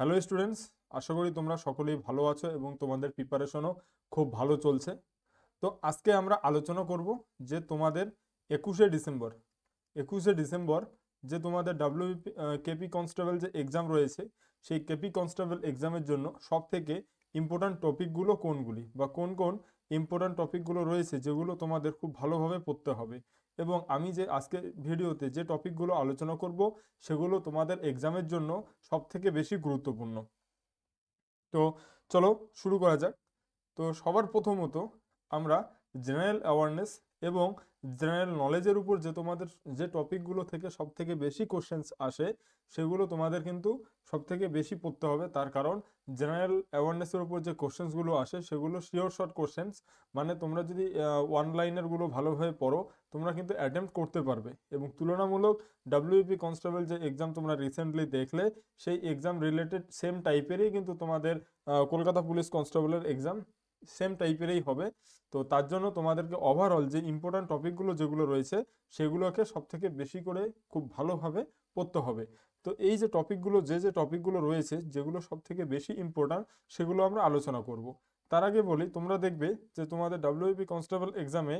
Hello students আশা করি তোমরা সকলেই ভালো আছো এবং তোমাদের প্রিপারেশনও খুব ভালো চলছে। তো আজকে আমরা আলোচনা করব যে তোমাদের একুশে ডিসেম্বর একুশে ডিসেম্বর যে তোমাদের ডাব্লিউ কেপি কনস্টেবল যে এক্সাম রয়েছে, সেই কেপি কনস্টেবল এক্সামের জন্য সব থেকে ইম্পর্ট্যান্ট টপিকগুলো কোনগুলি বা কোন কোন ইম্পর্ট্যান্ট টপিকগুলো রয়েছে যেগুলো তোমাদের খুব ভালোভাবে পড়তে হবে। এবং আমি যে আজকে ভিডিওতে যে টপিকগুলো আলোচনা করব, সেগুলো তোমাদের এক্সামের জন্য সব থেকে বেশি গুরুত্বপূর্ণ। তো চলো শুরু করা যাক। তো সবার প্রথমত আমরা জেনারেল অ্যাওয়ারনেস এবং জেনারেল নলেজের উপর যে তোমাদের যে টপিকগুলো থেকে সব থেকে বেশি কোশ্চেন্স আসে, সেগুলো তোমাদের কিন্তু সব থেকে বেশি পড়তে হবে। তার কারণ জেনারেল অ্যাওয়ারনেসের উপর যে কোশ্চেন্সগুলো আসে, সেগুলো শিওর শর্ট কোশ্চেন্স মানে তোমরা যদি ওয়ান লাইনারগুলো ভালোভাবে পড়ো, তোমরা কিন্তু অ্যাটেম্প্ট করতে পারবে। এবং তুলনামূলক ডাব্লিউপি কনস্টেবল যে এক্সাম তোমরা রিসেন্টলি দেখলে, সেই এক্সাম রিলেটেড সেম টাইপেরই কিন্তু তোমাদের কলকাতা পুলিশ কনস্টেবলের এক্সাম সেম টাইপেরই হবে। তো তার জন্য তোমাদেরকে ওভারঅল যে ইম্পর্ট্যান্ট টপিকগুলো যেগুলো রয়েছে, সেগুলোকে সব থেকে বেশি করে খুব ভালোভাবে পড়তে হবে। তো এই যে টপিকগুলো যে যে টপিকগুলো রয়েছে, যেগুলো সব থেকে বেশি ইম্পর্ট্যান্ট সেগুলো আমরা আলোচনা করব। তার আগে বলি, তোমরা দেখবে যে তোমাদের ডাব্লিউপি কনস্টেবল এক্সামে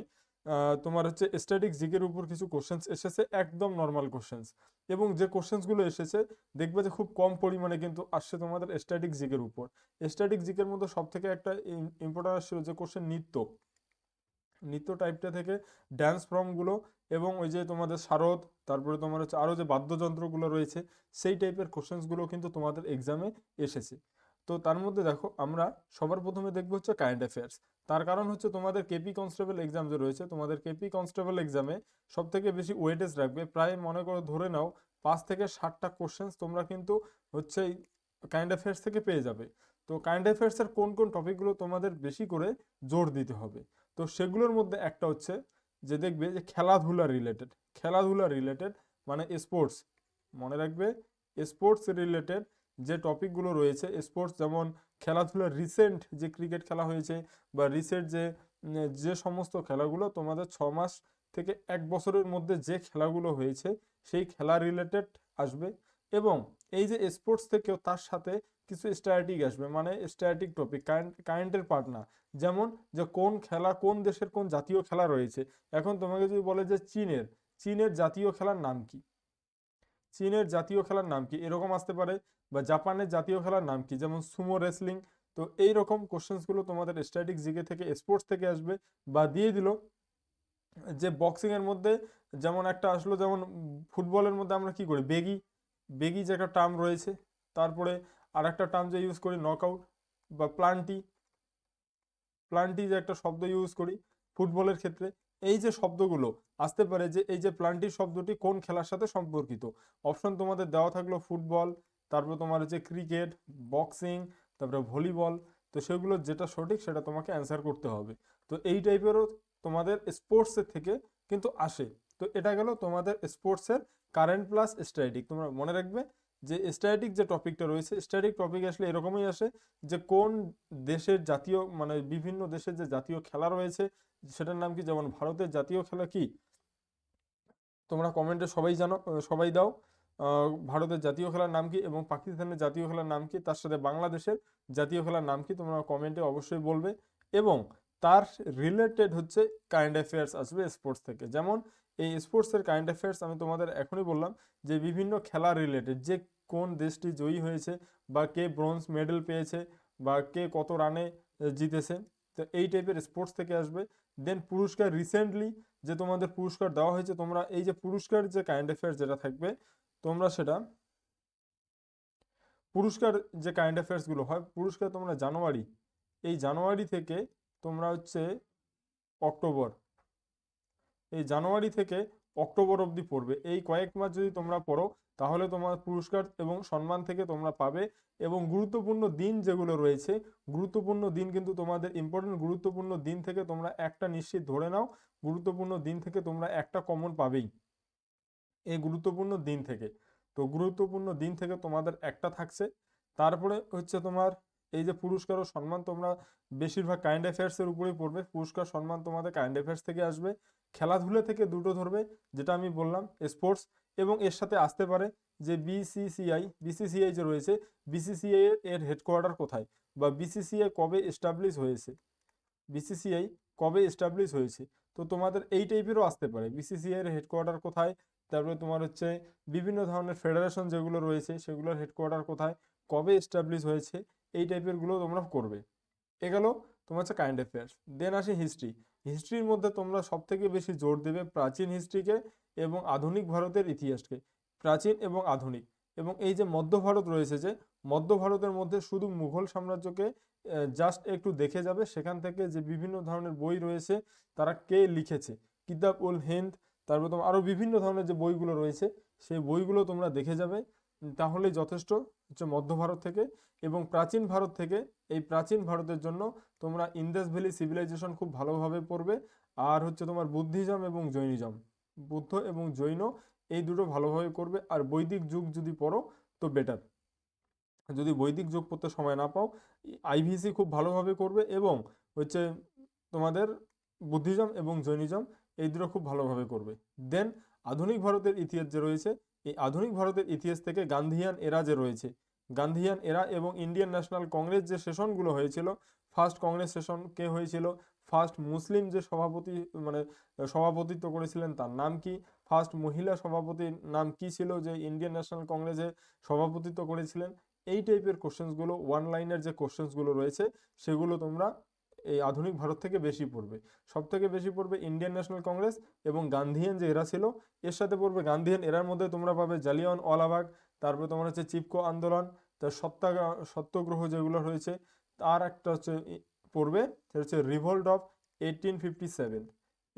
তোমার হচ্ছে স্ট্যাটিক জিকের উপর কিছু কোশ্চেন্স এসেছে, একদম নর্মাল কোশ্চেন্স এবং যে কোশ্চেন্সগুলো এসেছে, দেখবে যে খুব কম পরিমাণে কিন্তু আসছে তোমাদের স্ট্যাটিক জিকের উপর। স্ট্যাটিক জিকের মধ্যে সব থেকে একটা ইম্পর্টেন্ট আসছিল যে কোশ্চেন নৃত্য। নৃত্য টাইপটা থেকে ড্যান্স ফর্মগুলো এবং ওই যে তোমাদের শারদ, তারপরে তোমার হচ্ছে আরও যে বাদ্যযন্ত্রগুলো রয়েছে, সেই টাইপের কোশ্চেন্সগুলো কিন্তু তোমাদের এক্সামে এসেছে। তো তার মধ্যে দেখো, আমরা সবার প্রথমে দেখব হচ্ছে কারেন্ট অ্যাফেয়ার্স তার কারণ হচ্ছে তোমাদের কেপি কনস্টেবল এক্সাম যে রয়েছে, তোমাদের কেপি কনস্টেবল এক্সামে সব থেকে বেশি ওয়েটেজ রাখবে। প্রায় মনে করো ধরে নাও, পাঁচ থেকে ষাটটা কোশ্চেন্স তোমরা কিন্তু হচ্ছে কারেন্ট অ্যাফেয়ার্স থেকে পেয়ে যাবে। তো কারেন্ট অ্যাফেয়ার্সের কোন কোন টপিকগুলো তোমাদের বেশি করে জোর দিতে হবে? তো সেগুলোর মধ্যে একটা হচ্ছে যে দেখবে যে খেলাধুলা রিলেটেড খেলাধুলা রিলেটেড মানে স্পোর্টস মনে রাখবে স্পোর্টস রিলেটেড যে টপিকগুলো রয়েছে স্পোর্টস যেমন খেলাধুলার রিসেন্ট যে ক্রিকেট খেলা হয়েছে বা রিসেন্ট যে যে সমস্ত খেলাগুলো তোমাদের ছ মাস থেকে এক বছরের মধ্যে যে খেলাগুলো হয়েছে, সেই খেলা রিলেটেড আসবে এবং এই যে স্পোর্টস থেকেও তার সাথে কিছু স্ট্যাটিক আসবে মানে স্ট্যাটিক টপিক কারেন্ট কারেন্টের পার্ট না। যেমন যে কোন খেলা কোন দেশের কোন জাতীয় খেলা রয়েছে। এখন তোমাকে যদি বলে যে চীনের চীনের জাতীয় খেলার নাম কি? চীনের জাতীয় খেলার নাম কি? এরকম আসতে পারে বা জাপানের জাতীয় খেলার নাম কি? যেমন সুমো রেসলিং। তো এই রকম কোশ্চেন্সগুলো তোমাদের স্ট্যাটিক জিকে থেকে স্পোর্টস থেকে আসবে বা দিয়ে দিল যে বক্সিং এর মধ্যে যেমন একটা আসলো, যেমন ফুটবলের মধ্যে আমরা কি করি? বেগি। বেগি যে একটা টার্ম রয়েছে। তারপরে আর একটা টার্ম যে ইউজ করি নকআউট বা প্লান্টি প্লান্টি যে একটা শব্দ ইউজ করি ফুটবলের ক্ষেত্রে। এই যে শব্দগুলো আসতে পারে যে এই যে প্লান্টি শব্দটি কোন খেলার সাথে সম্পর্কিত? অপশন তোমাদের দেওয়া থাকল ফুটবল, তারপর তোমার হচ্ছে ক্রিকেট, বক্সিং, তারপরে ভলিবল। তো সেগুলো যেটা সঠিক সেটা তোমাকে অ্যান্সার করতে হবে। তো এই টাইপেরও তোমাদের স্পোর্টসের থেকে কিন্তু আসে। তো এটা গেল তোমাদের স্পোর্টসের কারেন্ট প্লাস স্ট্যাটিক তোমরা মনে রাখবে যে স্ট্যাটিক যে টপিকটা রয়েছে স্ট্যাটিক টপিক আসলে এরকমই আসে যে কোন দেশের জাতীয় মানে বিভিন্ন দেশের যে জাতীয় খেলা রয়েছে, সেটার নাম কি? যেমন ভারতের জাতীয় খেলা কি? তোমরা কমেন্টে সবাই জানো সবাই দাও। ভারতের জাতীয় খেলার নাম কি এবং পাকিস্তানের জাতীয় খেলার নাম কি? তার সাথে বাংলাদেশের জাতীয় খেলার নাম কি? তোমরা কমেন্টে অবশ্যই বলবে। এবং তার রিলেটেড হচ্ছে কারেন্ট অ্যাফেয়ার্স আসবে স্পোর্টস থেকে। যেমন এই স্পোর্টসের কারেন্ট অ্যাফেয়ার্স আমি তোমাদের এখনই বললাম যে বিভিন্ন খেলা রিলেটেড যে কোন দেশটি জয়ী হয়েছে বা কে ব্রোঞ্জ মেডেল পেয়েছে বা কে কত রানে জিতেছে, তো এই টাইপের স্পোর্টস থেকে আসবে। দেন পুরস্কার রিসেন্টলি যে তোমাদের পুরস্কার দেওয়া হয়েছে, তোমরা এই যে পুরস্কার যে কারেন্ট অ্যাফেয়ার্স যেটা থাকবে, তোমরা সেটা পুরস্কার যে কারেন্ট অ্যাফেয়ার্সগুলো হয়, পুরস্কার তোমরা জানুয়ারি, এই জানুয়ারি থেকে তোমরা হচ্ছে অক্টোবর এই জানুয়ারি থেকে অক্টোবর অবধি পড়বে। এই কয়েক মাস যদি তোমরা পড়ো, তাহলে তোমার পুরস্কার এবং সম্মান থেকে তোমরা পাবে এবং গুরুত্বপূর্ণ দিন যেগুলো রয়েছে, গুরুত্বপূর্ণ দিন কিন্তু তোমাদের ইম্পর্টেন্ট গুরুত্বপূর্ণ দিন থেকে তোমরা একটা নিশ্চিত ধরে নাও, গুরুত্বপূর্ণ দিন থেকে তোমরা একটা কমন পাবেই। এই গুরুত্বপূর্ণ দিন থেকে। তো গুরুত্বপূর্ণ দিন থেকে তোমাদের একটা থাকছে। তারপরে হচ্ছে তোমার এই যে পুরস্কার ও সম্মান তোমরা বেশিরভাগ কারেন্ট অ্যাফেয়ার্সের উপরেই পড়বে। পুরস্কার, সম্মান তোমাদের কারেন্ট অ্যাফেয়ার্স থেকে আসবে। খেলাধুলা থেকে দুটো ধরবে, যেটা আমি বললাম স্পোর্টস এবং এর সাথে আসতে পারে যে বিসিসিআই বিসিসিআই যে রয়েছে বিসিসিআই এর হেডকোয়ার্টার কোথায় বা বিসিসিআই কবে এস্টাবলিশ হয়েছে? বিসিসিআই কবে এস্টাবলিশ হয়েছে? তো তোমাদের এই টাইপেরও আসতে পারে। বিসিসিআই এর হেডকোয়ার্টার কোথায়? তারপরে তোমার হচ্ছে বিভিন্ন ধরনের ফেডারেশন যেগুলো রয়েছে, সেগুলোর হেডকোয়ার্টার কোথায়? কবে এস্টাবলিশ হয়েছে? এই টাইপেরগুলো তোমরা করবে। এ গেল তোমার হচ্ছে কারেন্ট অ্যাফেয়ার্স দেন আসে হিস্ট্রি হিস্ট্রির মধ্যে তোমরা সব থেকে বেশি জোর দেবে প্রাচীন হিস্ট্রিকে এবং আধুনিক ভারতের ইতিহাসকে। প্রাচীন এবং আধুনিক। এবং এই যে মধ্য ভারত রয়েছে যে, মধ্য ভারতের মধ্যে শুধু মুঘল সাম্রাজ্যকে জাস্ট একটু দেখে যাবে। সেখান থেকে যে বিভিন্ন ধরনের বই রয়েছে, তারা কে লিখেছে? কিতাব উল হিন্দ, তারপর তোমার আরও বিভিন্ন ধরনের যে বইগুলো রয়েছে, সেই বইগুলো তোমরা দেখে যাবে। উম, তাহলেই যথেষ্ট হচ্ছে মধ্য ভারত থেকে এবং প্রাচীন ভারত থেকে। এই প্রাচীন ভারতের জন্য তোমরা ইন্দাস ভ্যালি সিভিলাইজেশন খুব ভালোভাবে পড়বে। আর হচ্ছে তোমার বুদ্ধিজম এবং জৈনিজম। বুদ্ধ এবং জৈন এই দুটো ভালোভাবে করবে। আর বৈদিক যুগ যদি পড়ো তো বেটার যদি বৈদিক যুগ পড়তে সময় না পাও আইভিসি খুব ভালোভাবে করবে এবং হচ্ছে তোমাদের বুদ্ধিজম এবং জৈনিজম এই দুটো খুব ভালোভাবে করবে। দেন আধুনিক ভারতের ইতিহাস যে রয়েছে এই আধুনিক ভারতের ইতিহাস থেকে গান্ধিয়ান এরা যে রয়েছে, গান্ধিয়ান এরা এবং ইন্ডিয়ান ন্যাশনাল কংগ্রেস যে সেশনগুলো হয়েছিল, ফার্স্ট কংগ্রেস সেশন কে হয়েছিল, ফার্স্ট মুসলিম যে সভাপতি মানে সভাপতিত্ব করেছিলেন তার নাম কি, ফার্স্ট মহিলা সভাপতির নাম কি ছিল যে ইন্ডিয়ান ন্যাশনাল কংগ্রেসে সভাপতিত্ব করেছিলেন, এই টাইপের কোশ্চেন্সগুলো ওয়ান লাইনের যে কোশ্চেন্সগুলো রয়েছে, সেগুলো তোমরা এই আধুনিক ভারত থেকে বেশি পড়বে। সব থেকে বেশি পড়বে ইন্ডিয়ান ন্যাশনাল কংগ্রেস এবং গান্ধিয়ান যে এরা ছিল, এর সাথে পড়বে গান্ধিয়ান এরার মধ্যে তোমরা পাবে জালিয়ান ওয়ালাবাগ তারপরে তোমার হচ্ছে চিপকো আন্দোলন তার সত্যাগ্রহ সত্যগ্রহ যেগুলো রয়েছে, তার একটা হচ্ছে পড়বে, সেটা হচ্ছে revolt of eighteen fifty seven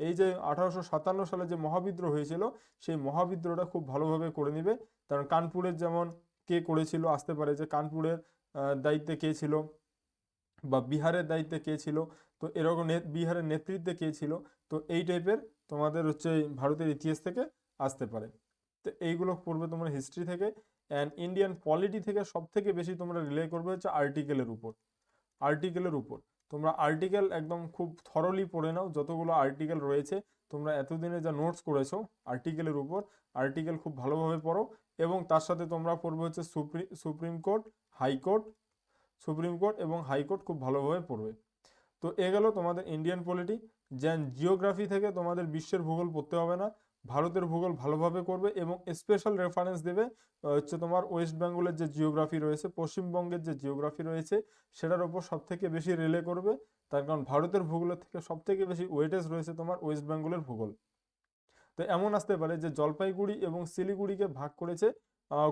এই যে আঠারোশো সাতান্ন সালে যে মহাবিদ্রোহ হয়েছিল, সেই মহাবিদ্রোহটা খুব ভালোভাবে করে নিবে। কারণ কানপুরের যেমন কে করেছিল, আসতে পারে যে কানপুরের দায়িত্বে কে ছিল বা বিহারের দায়িত্বে কে ছিল? তো এরকম বিহারের নেতৃত্বে কে ছিল? তো এই টাইপের তোমাদের হচ্ছে ভারতের ইতিহাস থেকে আসতে পারে। তো এইগুলো পড়বে তোমরা হিস্ট্রি থেকে অ্যান্ড ইন্ডিয়ান পলিটি থেকে সব থেকে বেশি তোমরা রিলে করবে হচ্ছে আর্টিকেলের উপর। আর্টিকেলের উপর। তোমরা আর্টিকেল একদম খুব থরলি পড়ে নাও, যতগুলো আর্টিকেল রয়েছে, তোমরা এতদিনে যা নোটস করেছ আর্টিকেলের উপর আর্টিকেল খুব ভালোভাবে পড়ো এবং তার সাথে তোমরা পড়বে হচ্ছে supreme supreme court high court supreme court এবং হাইকোর্ট খুব ভালোভাবে পড়বে। তো এ গেল তোমাদের ইন্ডিয়ান পলিটি যেন জিওগ্রাফি থেকে তোমাদের বিশ্বের ভূগোল পড়তে হবে না, ভারতের ভূগোল ভালোভাবে করবে এবং স্পেশাল রেফারেন্স দেবে হচ্ছে তোমার ওয়েস্ট বেঙ্গলের যে জিওগ্রাফি রয়েছে, পশ্চিমবঙ্গের যে জিওগ্রাফি রয়েছে, সেটার ওপর সব থেকে বেশি রেলে করবে। তার কারণ ভারতের ভূগোলের থেকে সব থেকে বেশি ওয়েটেজ রয়েছে তোমার ওয়েস্ট বেঙ্গলের ভূগোল। তো এমন আসতে পারে যে জলপাইগুড়ি এবং শিলিগুড়িকে ভাগ করেছে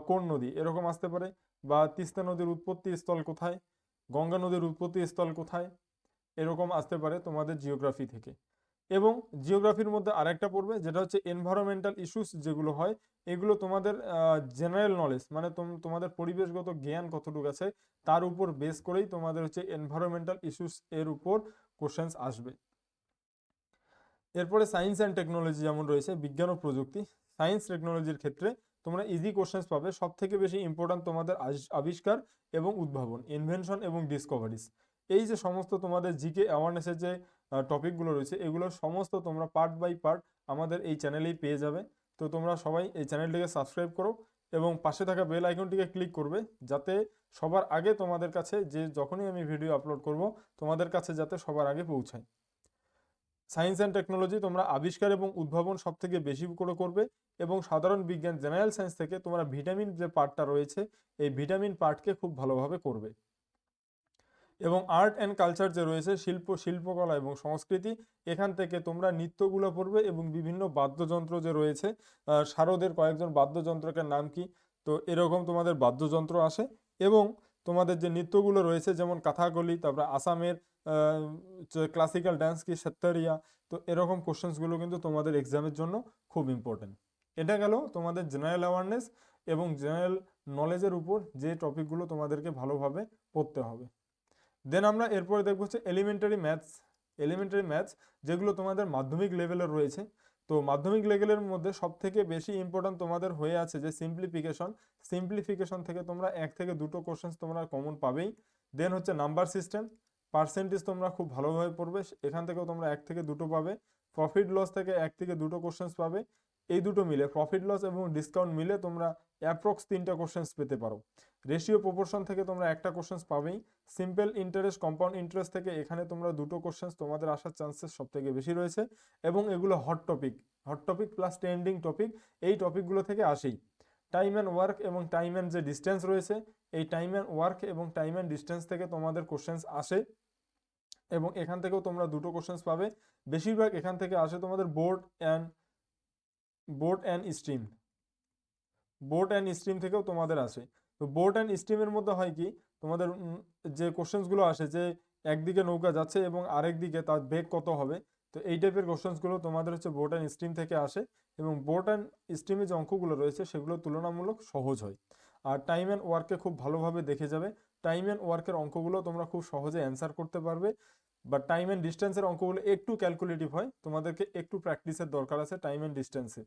কোন নদী? এরকম আসতে পারে। বা তিস্তা নদীর উৎপত্তি স্থল কোথায়? গঙ্গা নদীর উৎপত্তি স্থল কোথায়? এরকম আসতে পারে তোমাদের জিওগ্রাফি থেকে। এবং জিওগ্রাফির মধ্যে আরেকটা পড়বে, যেটা হচ্ছে এনভায়রনমেন্টাল ইস্যুস যেগুলো হয়, এগুলো তোমাদের জেনারেল নলেজ মানে তোম- তোমাদের পরিবেশগত জ্ঞান কতটুকু আছে, তার উপর বেস করেই তোমাদের হচ্ছে এনভায়রনমেন্টাল ইস্যুস এর উপর কোশ্চেন্স আসবে। এরপরে সায়েন্স অ্যান্ড টেকনোলজি যেমন রয়েছে, বিজ্ঞান ও প্রযুক্তি সায়েন্স টেকনোলজির ক্ষেত্রে তোমরা ইজি কোশ্চেন্স পাবে। সব থেকে বেশি ইম্পর্ট্যান্ট তোমাদের আবিষ- আবিষ্কার এবং উদ্ভাবন ইনভেনশন এবং ডিসকভারিজ এই যে সমস্ত তোমাদের জিকে অ্যাওয়ারনেসের যে টপিকগুলো রয়েছে এগুলো সমস্ত তোমরা পার্ট বাই পার্ট আমাদের এই চ্যানেলেই পেয়ে যাবে। তো তোমরা সবাই এই চ্যানেলটিকে সাবস্ক্রাইব করো এবং পাশে থাকা বেল আইকনটিকে ক্লিক করবে যাতে সবার আগে তোমাদের কাছে যে, যখনই আমি ভিডিও আপলোড করব, তোমাদের কাছে যাতে সবার আগে পৌঁছায়। সায়েন্স অ্যান্ড টেকনোলজি তোমরা আবিষ্কার এবং উদ্ভাবন সব থেকে বেশি করে করবে এবং সাধারণ বিজ্ঞান, জেনারেল সায়েন্স থেকে তোমরা ভিটামিন যে পার্টটা রয়েছে, এই ভিটামিন পার্টকে খুব ভালোভাবে করবে। এবং আর্ট অ্যান্ড কালচার যে রয়েছে, শিল্প, শিল্পকলা এবং সংস্কৃতি, এখান থেকে তোমরা নৃত্যগুলো পড়বে এবং বিভিন্ন বাদ্যযন্ত্র যে রয়েছে শারদের কয়েকজন বাদ্যযন্ত্রকের নাম কি? তো এরকম তোমাদের বাদ্যযন্ত্র আসে এবং তোমাদের যে নৃত্যগুলো রয়েছে, যেমন কাথাকলি তারপরে আসামের ক্লাসিক্যাল ডান্স কি সত্তরিয়া, তো এরকম কোশ্চেন্সগুলো কিন্তু তোমাদের এক্সামের জন্য খুব ইম্পর্টেন্ট এটা গেল তোমাদের জেনারেল অ্যাওয়ারনেস এবং জেনারেল নলেজের উপর যে টপিকগুলো তোমাদেরকে ভালোভাবে পড়তে হবে। দেন আমরা এরপরে দেখব হচ্ছে এলিমেন্টারি ম্যাথস এলিমেন্টারি ম্যাথস যেগুলো তোমাদের মাধ্যমিক লেভেলের রয়েছে, তো মাধ্যমিক লেভেলের মধ্যে সব থেকে বেশি ইম্পর্ট্যান্ট তোমাদের হয়ে আছে যে সিম্পলিফিকেশন সিম্পলিফিকেশন থেকে তোমরা এক থেকে দুটো কোশ্চেন্স তোমরা কমন পাবেই। দেন হচ্ছে নাম্বার সিস্টেম পার্সেন্টেজ তোমরা খুব ভালোভাবে পড়বে এখান থেকেও তোমরা এক থেকে দুটো পাবে। প্রফিট লস থেকে এক থেকে দুটো কোশ্চেন্স পাবে। এই দুটো মিলে প্রফিট লস এবং ডিসকাউন্ট মিলে তোমরা অ্যাপ্রক্স তিনটা কোশ্চেন্স পেতে পারো। রেশিও প্রপোর্শন থেকে তোমরা একটা কোশ্চেন্স পাবেই। সিম্পল ইন্টারেস্ট কম্পাউন্ড ইন্টারেস্ট থেকে এখানে তোমরা দুটো কোশ্চেন্স তোমাদের আসার চান্সেস সব থেকে বেশি রয়েছে এবং এগুলো hot topic hot topic plus trending topic এই টপিকগুলো থেকে আসেই। টাইম অ্যান্ড ওয়ার্ক এবং টাইম অ্যান্ড যে ডিস্টেন্স রয়েছে, এই টাইম অ্যান্ড ওয়ার্ক এবং টাইম অ্যান্ড ডিস্টেন্স থেকে তোমাদের কোশ্চেন্স আসে। এবং এখান থেকেও তোমরা দুটো কোশ্চেন্স পাবে। বেশিরভাগ এখান থেকে আসে তোমাদের board and board and stream board and stream থেকেও তোমাদের আসে। তো বোর্ড অ্যান্ড স্ট্রিমের মধ্যে হয় কি, তোমাদের যে কোশ্চেন্সগুলো আসে যে একদিকে নৌকা যাচ্ছে এবং আরেক দিকে তার বেগ কত হবে, তো এই টাইপের কোশ্চেন্সগুলো তোমাদের হচ্ছে বোর্ড অ্যান্ড স্ট্রিম থেকে আসে এবং বোর্ড অ্যান্ড স্ট্রিমে যে অঙ্কগুলো রয়েছে সেগুলো তুলনামূলক সহজ হয়। আর টাইম অ্যান্ড ওয়ার্কে খুব ভালোভাবে দেখে যাবে। টাইম অ্যান্ড ওয়ার্কের অঙ্কগুলো তোমরা খুব সহজে অ্যান্সার করতে পারবে। বা টাইম অ্যান্ড ডিস্টেন্সের অঙ্কগুলো একটু ক্যালকুলেটিভ হয়। তোমাদেরকে একটু প্র্যাকটিসের দরকার আছে টাইম অ্যান্ড ডিস্টেন্সে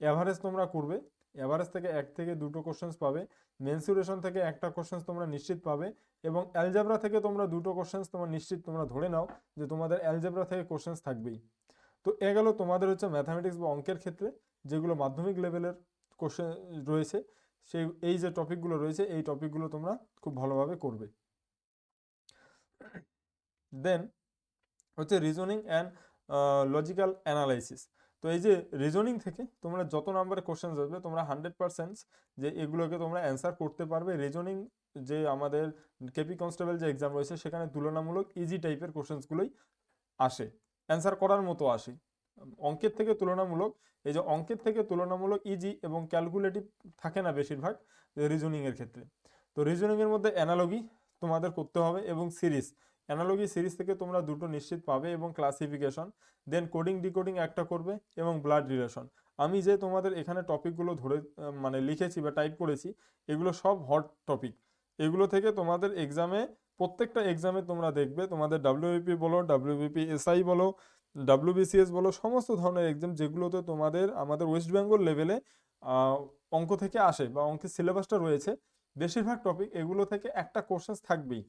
অ্যাভারেজ তোমরা করবে। অ্যাভারেজ থেকে এক থেকে দুটো কোশ্চেন্স পাবে। মেনসুরেশন থেকে একটা কোশ্চেন্স তোমরা নিশ্চিত পাবে। এবং অ্যালজেব্রা থেকে তোমরা দুটো কোশ্চেন্স তোমরা নিশ্চিত তোমরা ধরে নাও যে তোমাদের অ্যালজেব্রা থেকে কোশ্চেন্স থাকবেই। তো এ গেল তোমাদের হচ্ছে ম্যাথামেটিক্স বা অঙ্কের ক্ষেত্রে যেগুলো মাধ্যমিক লেভেলের কোশ্চেন রয়েছে। সেই, এই যে টপিকগুলো রয়েছে, এই টপিকগুলো তোমরা খুব ভালোভাবে করবে। দেন হচ্ছে রিজনিং অ্যান্ড লজিক্যাল অ্যানালাইসিস তো এই যে রিজনিং থেকে তোমরা যত নাম্বারে কোশ্চেন আসবে, তোমরা হান্ড্রেড পার্সেন্ট যে এগুলোকে তোমরা অ্যান্সার করতে পারবে। রিজনিং যে আমাদের কেপি কনস্টেবল যে এক্সাম রয়েছে, সেখানে তুলনামূলক ইজি টাইপের কোশ্চেন্সগুলোই আসে। অ্যান্সার করার মতো আসে। অঙ্কের থেকে তুলনামূলক, এই যে অঙ্কের থেকে তুলনামূলক ইজি এবং ক্যালকুলেটিভ থাকে না বেশিরভাগ রিজনিংয়ের ক্ষেত্রে। তো রিজনিংয়ের মধ্যে অ্যানালগি তোমাদের করতে হবে এবং সিরিজ অ্যানালগি সিরিজ থেকে তোমরা দুটো নিশ্চিত পাবে এবং ক্লাসিফিকেশন দেন কোডিং ডিকোডিং একটা করবে এবং ব্লাড রিলেশন আমি যে তোমাদের এখানে টপিকগুলো ধরে মানে লিখেছি বা টাইপ করেছি, এগুলো সব হট টপিক এগুলো থেকে তোমাদের এক্সামে প্রত্যেকটা এক্সামে তোমরা দেখবে, তোমাদের ডাব্লিউবিপি বলো ডাব্লিউবিপি এসআই বলো ডাব্লিউবিসিএস বলো, সমস্ত ধরনের এক্সাম যেগুলোতে তোমাদের, আমাদের ওয়েস্ট বেঙ্গল লেভেলে অঙ্ক থেকে আসে বা অঙ্কের সিলেবাসটা রয়েছে, বেশিরভাগ টপিক এগুলো থেকে একটা কোর্সেস থাকবেই।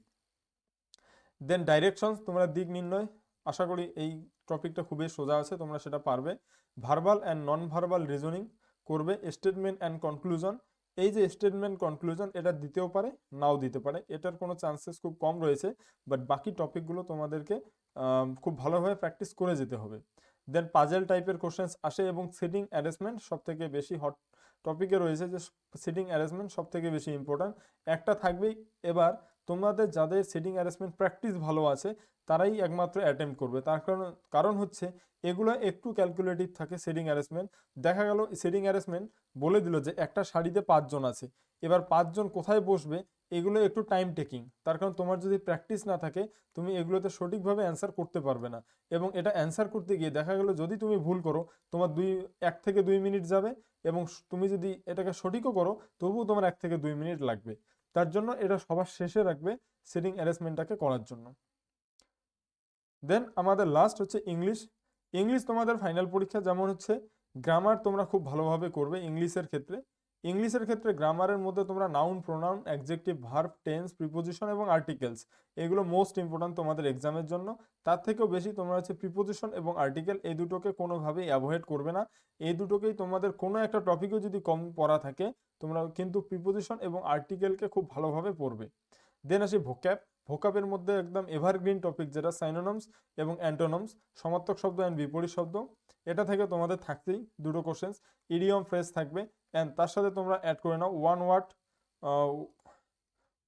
দেন ডাইরেকশনস তোমরা দিক নির্ণয়, আশা করি এই টপিকটা খুবই সোজা আছে, তোমরা সেটা পারবে। Verbal and non verbal reasoning করবে স্টেটমেন্ট অ্যান্ড কনক্লুশন এই যে স্টেটমেন্ট কনক্লুশন এটা দিতেও পারে, নাও দিতে পারে। এটার কোনো চান্সেস খুব কম রয়েছে বাট বাকি টপিকগুলো তোমাদেরকে খুব ভালোভাবে প্র্যাকটিস করে যেতে হবে। দেন পাজেল টাইপের কোশ্চেন্স আসে এবং সিটিং অ্যারেঞ্জমেন্ট সব থেকে বেশি হট টপিকে রয়েছে যে সিটিং অ্যারেঞ্জমেন্ট সব থেকে বেশি ইম্পর্ট্যান্ট একটা থাকবেই, এবার তোমাদের যাদের সিটিং অ্যারেঞ্জমেন্ট প্র্যাকটিস ভালো আছে, তারাই একমাত্র অ্যাটেম্প করবে। তার কারণ কারণ হচ্ছে, এগুলো একটু ক্যালকুলেটিভ থাকে সিটিং অ্যারেঞ্জমেন্ট দেখা গেল সিটিং অ্যারেঞ্জমেন্ট বলে দিল যে একটা শাড়িতে পাঁচজন আছে। এবার পাঁচজন কোথায় বসবে এগুলো একটু টাইম টেকিং তার কারণ তোমার যদি প্র্যাকটিস না থাকে, তুমি এগুলোতে সঠিকভাবে অ্যান্সার করতে পারবে না। এবং এটা অ্যান্সার করতে গিয়ে দেখা গেলো যদি তুমি ভুল করো, তোমার দুই, এক থেকে দুই মিনিট যাবে এবং তুমি যদি এটাকে সঠিকও করো, তবুও তোমার এক থেকে দুই মিনিট লাগবে। তার জন্য এটা সবার শেষে রাখবে সিটিং অ্যারেঞ্জমেন্টটাকে করার জন্য। দেন আমাদের লাস্ট হচ্ছে ইংলিশ ইংলিশ তোমাদের ফাইনাল পরীক্ষা যেমন হচ্ছে গ্রামার তোমরা খুব ভালোভাবে করবে ইংলিশের ক্ষেত্রে। ইংলিশের ক্ষেত্রে গ্রামারের মধ্যে তোমরা noun pronoun adjective verb tense preposition এবং আর্টিকেলস এগুলো মোস্ট ইম্পর্ট্যান্ট তোমাদের এক্সামের জন্য। তার থেকেও বেশি তোমরা হচ্ছে প্রিপোজিশন এবং আর্টিকেল এই দুটোকে কোনোভাবেই অ্যাভয়েড করবে না। এই দুটোকেই তোমাদের কোনো একটা টপিকও যদি কম পড়া থাকে, তোমরা কিন্তু প্রিপোজিশন এবং আর্টিকেলকে খুব ভালোভাবে পড়বে। দেন আসি ভোক্যাব ভোকাবের মধ্যে একদম এভারগ্রিন টপিক যেটা সাইনোনমস এবং অ্যান্টোনমস সমার্থক শব্দ অ্যান্ড বিপরীত শব্দ, এটা থেকে তোমাদের থাকতেই দুটো কোশ্চেন্স ইডিয়ম ফ্রেজ থাকবে। অ্যান্ড তার সাথে তোমরা অ্যাড করে নাও one word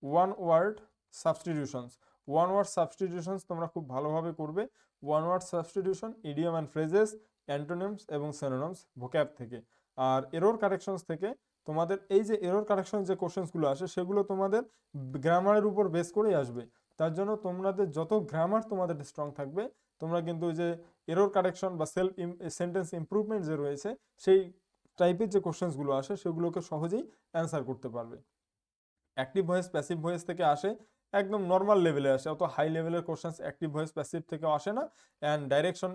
one word substitutions one word substitutions তোমরা খুব ভালোভাবে করবে। One word substitution idiom and phrases antonyms এবং সেনোনমস ভোক্যাব থেকে। আর এরর কারেকশনস থেকে তোমাদের এই যে এরর কারেকশন যে কোশ্চেন্সগুলো আসে, সেগুলো তোমাদের গ্রামারের উপর বেস করেই আসবে। তার জন্য তোমাদের যত গ্রামার তোমাদের স্ট্রং থাকবে, তোমরা কিন্তু যে এরর কারেকশন বা সেলফ সেন্টেন্স ইমপ্রুভমেন্ট যে রয়েছে, সেই টাইপের যে কোশ্চেন্সগুলো আসে, সেগুলোকে সহজেই অ্যান্সার করতে পারবে। অ্যাক্টিভ ভয়েস প্যাসিভ ভয়েস থেকে আসে, একদম নর্মাল লেভেলে আসে, অত হাই লেভেলের কোশ্চেন্স অ্যাক্টিভ ভয়েস প্যাসিভ থেকেও আসে না। And direction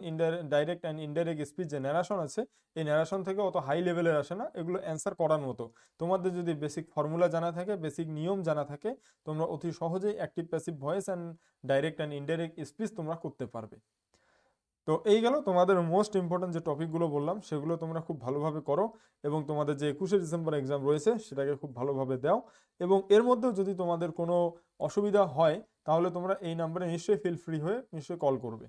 direct and indirect speech যে ন্যারেশন আছে, এই ন্যারেশন থেকে অত হাই লেভেলের আসে না, এগুলো অ্যান্সার করার মতো। তোমাদের যদি বেসিক ফর্মুলা জানা থাকে বেসিক নিয়ম জানা থাকে, তোমরা অতি সহজেই active passive voice and direct and indirect speech তোমরা করতে পারবে। তো এই গেল তোমাদের মোস্ট ইম্পর্টেন্ট যে টপিকগুলো বললাম, সেগুলো তোমরা খুব ভালোভাবে করো এবং তোমাদের যে একুশে ডিসেম্বর এক্সাম রয়েছে, সেটাকে খুব ভালোভাবে দাও এবং এর মধ্যেও যদি তোমাদের কোনো অসুবিধা হয়, তাহলে তোমরা এই নাম্বারে নিশ্চয়ই ফিল ফ্রি হয়ে নিশ্চয়ই কল করবে।